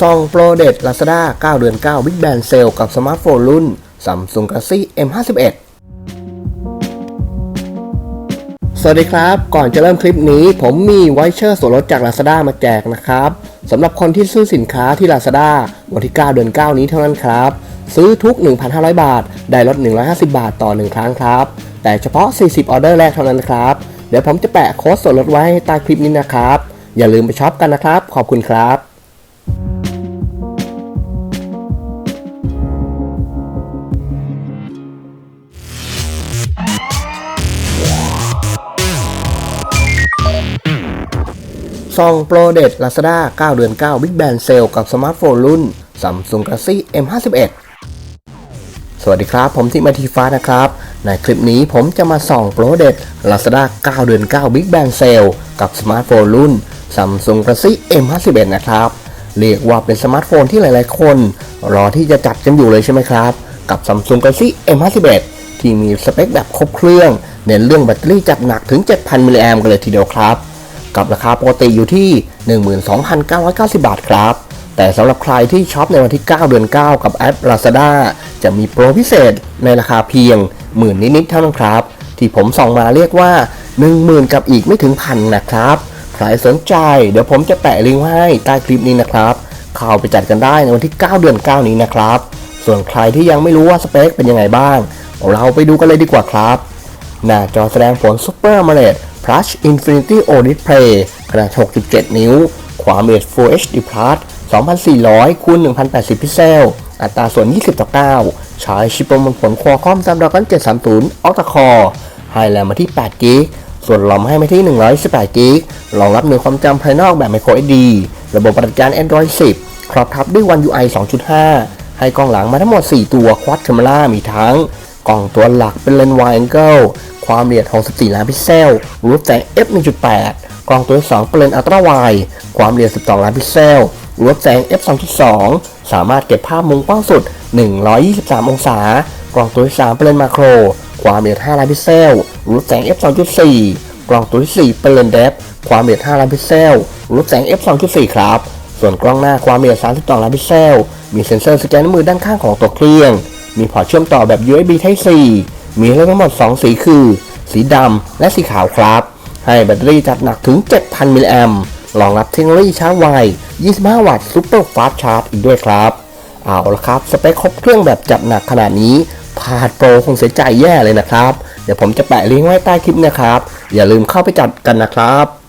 ซองโปรเดต Lazada 9เดือน 9 Big Bang Sale กับสมาร์ทโฟนรุ่น Samsung Galaxy M51 สวัสดีครับ ก่อนจะเริ่มคลิปนี้ ผมมีไวเชอร์ส่วนลดจาก Lazada มาแจกนะครับสำหรับคนที่ซื้อสินค้าที่ Lazada วันที่ 9 เดือน 9 นี้เท่านั้นครับ ซื้อทุก 1,500 บาท ได้ลด 150 บาทต่อ 1 ครั้งครับ แต่เฉพาะ 40 ออเดอร์แรกเท่านั้นครับ เดี๋ยวผมจะแปะโค้ดส่วนลดไว้ให้ใต้คลิปนี้นะครับ อย่าลืมไปช็อปกันนะครับ ขอบคุณครับ ซองโปรเดต Lazada 9 เดือน 9 Big Bang Sale กับสมาร์ทโฟนรุ่น Samsung Galaxy M51 สวัสดีครับ ผมทิมาทีฟ้านะครับ ในคลิปนี้ผมจะมาส่องโปรเดต Lazada 9 เดือน 9 Big Bang Sale กับสมาร์ทโฟนรุ่น Samsung Galaxy M51 นะครับ เรียกว่าเป็นสมาร์ทโฟนที่หลายๆ คน รอที่จะจัดกันอยู่เลยใช่ไหมครับ กับ Samsung Galaxy M51 ที่มีสเปคแบบครบเครื่อง เน้นเรื่องแบตเตอรี่จัดหนักถึง 7,000 มิลลิแอมป์กันเลยทีเดียวครับ กับราคาปกติอยู่ที่ 12,990 บาทครับ แต่สำหรับใครที่ช็อปในวันที่ 9 เดือน 9 กับแอป Lazada จะมีโปรพิเศษในราคาเพียงหมื่นนิดๆเท่านั้นครับ ที่ผมส่องมาเรียกว่า 10,000 กับอีกไม่ถึงพันนะครับ ใครสนใจเดี๋ยวผมจะแปะลิงก์ให้ใต้คลิปนี้นะครับเข้าไปจัดกันได้ในวันที่ 9 เดือน 9 นี้นะครับ ส่วนใครที่ยังไม่รู้ว่าสเปคเป็นยังไงบ้าง เราไปดูกันเลยดีกว่าครับ หน้าจอแสดงผล Super AMOLED Plus Infinity OLED Display ขนาด 67 นิ้ว ความละเอียด Full HD Plus 2400คูณ1080 พิกเซล อัตราส่วน 20 ต่อ 9 ใช้ชิปประมวลผล Qualcomm Snapdragon 730 Octa Core ให้แรมมาที่8 g b ส่วนรอมให้มาที่ 118 g b รองรับหน่วยความจำภายนอกแบบ Micro SD ระบบปฏิบัติการ Android 10 ครอบทับด้วย One UI 2.5 ให้กล้องหลังมาทั้งหมด 4 ตัว Quad Camera มีทั้ง กล้องตัวหลักเป็นเลนส์ wide angle ความละเอียด 64 ล้านพิกเซล รูปแสง f 1.8กล้องตัวที่2เป็นเลนส์ ultra wide ความละเอียด 12 ล้านพิกเซล รูปแสง f 2.2 สามารถเก็บภาพมุมกว้างสุด 123 องศา กล้องตัวที่3เป็นเลนส์มาโคร ความละเอียด 5 ล้านพิกเซล รูปแสง f 2.4 กล้องตัวที่4เป็นเลนส์ depth ความละเอียด 5 ล้านพิกเซล รูปแสง f 2.4 ครับ ส่วนกล้องหน้าความละเอียด 32 ล้านพิกเซล มีเซ็นเซอร์สแกนนิ้วมือด้านข้างของตัวเครื่อง มีพอร์ตเชื่อมต่อแบบ USB Type C มีให้เลือกทั้งหมด 2 สีคือ สีดำและสีขาวครับ ให้แบตเตอรี่จัดหนักถึง 7,000 มิลลิแอมป์รองรับเทคโนโลยีชาร์จไว 25 วัตต์ซูเปอร์ฟาสต์ชาร์จอีกด้วยครับ เอาละครับ สเปคครบเครื่องแบบจัดหนักขนาดนี้พาดโปรคงเสียใจแย่เลยนะครับ เดี๋ยวผมจะแปะลิงก์ไว้ใต้คลิปนะครับ อย่าลืมเข้าไปจัดกันนะครับ